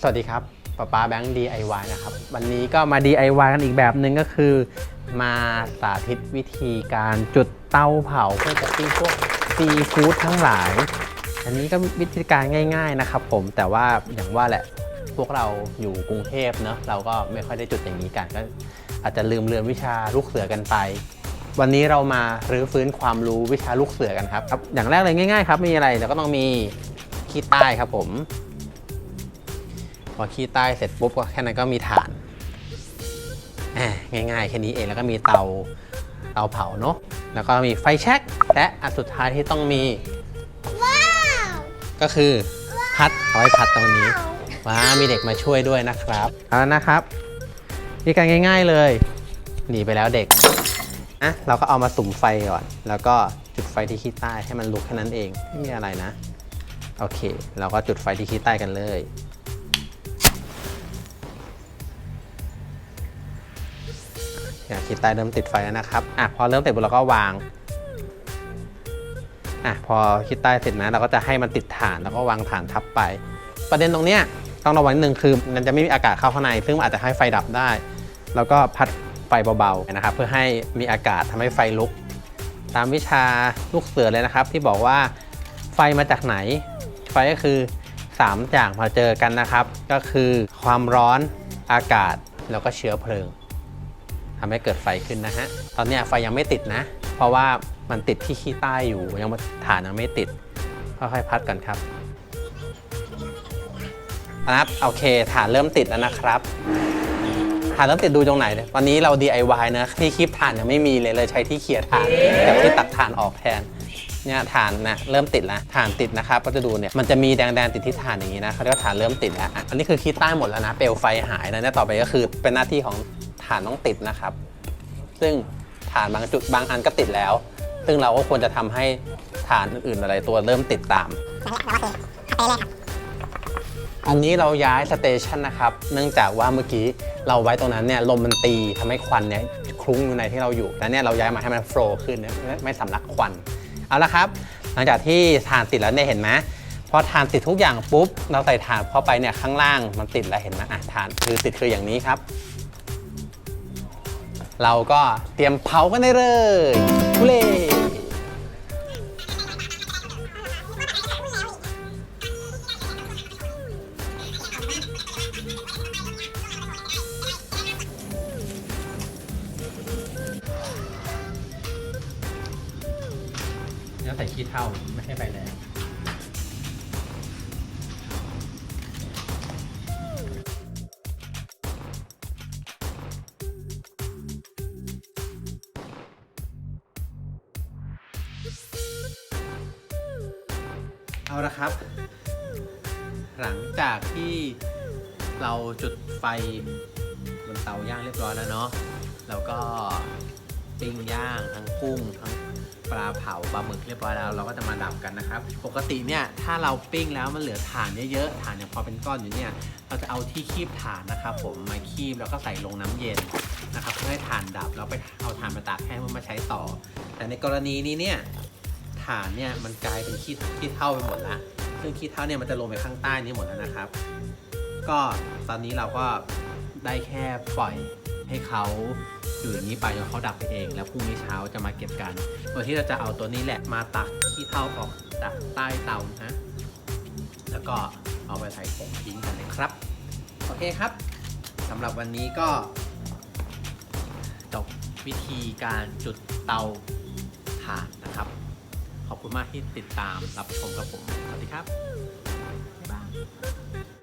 สวัสดีครับป๊าป๊าแบงค์ DIY นะครับ วันนี้ก็มา DIY กันอีกแบบหนึ่งก็คือ มาสาธิตวิธีการจุดเตาเผาเพื่อจะปิ้งพวกซีฟู้ดทั้งหลาย อันนี้ก็วิธีการง่าย ๆนะครับ ผมแต่ว่าอย่างว่าแหละพวกเราอยู่กรุงเทพเนอะเราก็ไม่ค่อยได้จุดอย่างนี้กันก็อาจจะลืมเรียนวิชาลูกเสือกันไป วันนี้เรามารื้อฟื้นความรู้วิชาลูกเสือกันครับครับอย่างแรกเลยง่ายๆครับมีอะไรเราก็ต้องมีขี้ใต้ครับผม พอขี้ใต้เสร็จปุ๊บก็แค่นั้นก็มีถ่านแหมง่ายๆแค่นี้เองแล้วก็มีเตาเตาเผาเนาะแล้วก็มีไฟแช็กและอันสุดท้ายที่ต้องมีก็คือพัดเอาไว้พัดตรงนี้ว้ามีเด็กมาช่วยด้วยนะครับเอาละนะครับวิธีการง่าย ๆเลย หนีไปแล้วเด็กอะเราก็เอามาสุ่มไฟก่อน แล้วก็จุดไฟที่ขี้ใต้ให้มันลุกแค่นั้นเองไม่มีอะไรนะ โอเค เราก็จุดไฟที่ขี้ใต้กันเลย เนี่ยขีดใต้เริ่มติดไฟแล้วนะครับอะพอเริ่มติดปุ๊บเราก็วางอะพอขีดใต้เสร็จนะเราก็จะให้มันติดฐานแล้วก็วางฐานทับไป ประเด็นตรงเนี้ยต้องระวังนิดนึงคือมันจะไม่มีอากาศเข้าข้างใน ซึ่งมันอาจจะให้ไฟดับได้ แล้วก็พัดไฟเบาๆนะครับ เพื่อให้มีอากาศทำให้ไฟลุก ตามวิชาลูกเสือเลยนะครับ ที่บอกว่าไฟมาจากไหน ไฟก็คือ 3 อย่างมาเจอกันนะครับ ก็คือความร้อนอากาศแล้วก็เชื้อเพลิง ทำให้เกิดไฟขึ้นนะฮะ ตอนนี้ไฟยังไม่ติดนะ เพราะว่ามันติดที่ขี้ใต้อยู่ ยังไม่ฐานยังไม่ติด ค่อยๆพัดกันครับนะครับโอเคฐานเริ่มติดแล้วนะครับ ฐานเริ่มติดดูตรงไหน วันนี้เรา DIY นะที่คีบฐานยังไม่มีเลยเลยใช้ที่เขี่ยฐานกับที่ตัดฐานออกแทนเนี่ยฐานนะเริ่มติดแล้วฐานติดนะครับก็จะดูเนี่ยมันจะมีแดงๆติดที่ฐานอย่างนี้นะเขาเรียกว่าฐานเริ่มติดแล้วอะอันนี้คือขี้ใต้หมดแล้วนะเปลวไฟหายแล้วเนี่ยต่อไปก็คือเป็นหน้าที่ของ ฐานต้องติดนะครับ ซึ่งฐานบางจุดบางอันก็ติดแล้ว ซึ่งเราก็ควรจะทำให้ฐานอื่นๆอะไรตัวเริ่มติดตามอันนี้เราย้ายสเตชันนะครับ เนื่องจากว่าเมื่อกี้เราไว้ตรงนั้นเนี่ยลมมันตีทำให้ควันเนี่ยคลุ้งอยู่ในที่เราอยู่แต่เนี่ยเราย้ายมาให้มันโฟล์ขึ้นเนี่ยไม่ไม่สำลักควันเอาละครับ หลังจากที่ฐานติดแล้วเนี่ยเห็นไหมพอฐานติดทุกอย่างปุ๊บ เราใส่ฐานเข้าไปเนี่ยข้างล่างมันติดแล้วเห็นไหมอะฐานคือติดคืออย่างนี้ครับ เราก็เตรียมเผากันได้เลยทุเล่แล้วใส่ขี้เท่าไม่ให้ไปแล้ว เอาละครับ หลังจากที่เราจุดไฟบนเตาย่างเรียบร้อยแล้วเนาะแล้วก็ปิ้งย่างทั้งกุ้งทั้งปลาเผาปลาหมึกเรียบร้อยแล้ว เราก็จะมาดับกันนะครับ ปกติเนี่ยถ้าเราปิ้งแล้วมันเหลือถ่านเยอะๆถ่านยังพอเป็นก้อนอยู่เนี่ย เราจะเอาที่คีบถ่านนะครับผมมาคีบแล้วก็ใส่ลงน้ำเย็นนะครับเพื่อให้ถ่านดับแล้วไปเอาถ่านมาตากแห้งเพื่อมาใช้ต่อ แต่ในกรณีนี้เนี่ย ฐานเนี่ยมันกลายเป็นขี้ขี้เท่าไปหมดแล้วซึ่งขี้เท่าเนี่ยมันจะลงไปข้างใต้นี้หมดแล้วนะครับ ก็ตอนนี้เราก็ได้แค่ปล่อยให้เขาอยู่อย่างนี้ไปจนเขาดับไปเอง แล้วพรุ่งนี้เช้าจะมาเก็บกันโดยที่เราจะเอาตัวนี้แหละมาตักขี้เท่าออกจากใต้เตานะแล้วก็เอาไปใส่ผงทิ้งกันเลยครับ โอเคครับสำหรับวันนี้ก็จบวิธีการจุดเตาถ่านนะครับ ขอบคุณมากที่ติดตามรับชมครับผม สวัสดีครับ บ๊ายบาย